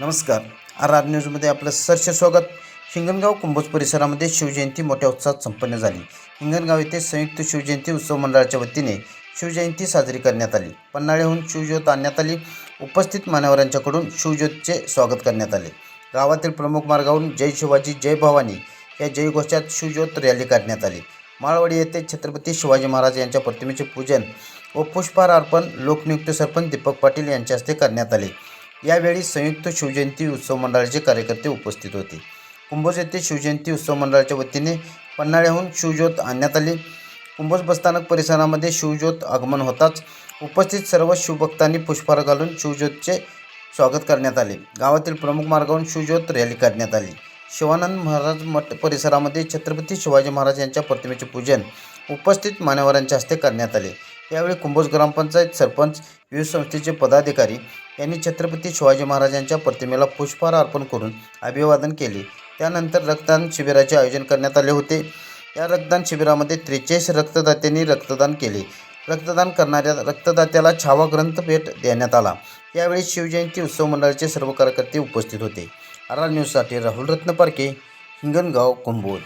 नमस्कार. R R न्यूजमध्ये आपलं सरसे स्वागत. हिंगणगाव कुंभोज परिसरामध्ये शिवजयंती मोठ्या उत्साहात संपन्न झाली. हिंगणगाव येथे संयुक्त शिवजयंती उत्सव मंडळाच्या वतीने शिवजयंती साजरी करण्यात आली. पन्हाळ्याहून शिवज्योत आणण्यात आली. उपस्थित मान्यवरांच्याकडून शिवज्योतचे स्वागत करण्यात आले. गावातील प्रमुख मार्गावरून जय शिवाजी जय भवानी या जयघोषात शिवज्योत रॅली काढण्यात आली. माळवाडी येथे छत्रपती शिवाजी महाराज यांच्या प्रतिमेचे पूजन व पुष्पहार अर्पण लोकनियुक्त सरपंच दीपक पाटील यांच्या हस्ते करण्यात आले. यावेळी संयुक्त शिवजयंती उत्सव मंडळाचे कार्यकर्ते उपस्थित होते. कुंभोज येथे शिवजयंती उत्सव मंडळाच्या वतीने पन्हाळ्याहून शिवज्योत आणण्यात आली. कुंभोज बसस्थानक परिसरामध्ये शिवज्योत आगमन होताच उपस्थित सर्व शिवभक्तांनी पुष्पहार घालून शिवज्योतचे स्वागत करण्यात आले. गावातील प्रमुख मार्गावरून शिवज्योत रॅली काढण्यात आली. शिवानंद महाराज मठ परिसरामध्ये छत्रपती शिवाजी महाराज यांच्या प्रतिमेचे पूजन उपस्थित मान्यवरांच्या हस्ते करण्यात आले. यावेळी कुंभोज ग्रामपंचायत सरपंच विविध संस्थेचे पदाधिकारी यांनी छत्रपती शिवाजी महाराजांच्या प्रतिमेला पुष्पहार अर्पण करून अभिवादन केले. त्यानंतर रक्तदान शिबिराचे आयोजन करण्यात आले होते. या रक्तदान शिबिरामध्ये त्रेचाळीस रक्तदात्यांनी रक्तदान केले. रक्तदान करणाऱ्या रक्तदात्याला छावा ग्रंथ भेट देण्यात आला. यावेळी शिवजयंती उत्सव मंडळाचे सर्व कार्यकर्ते उपस्थित होते. आर आर न्यूजसाठी राहुल रत्न पारखे हिंगणगाव कुंभोज.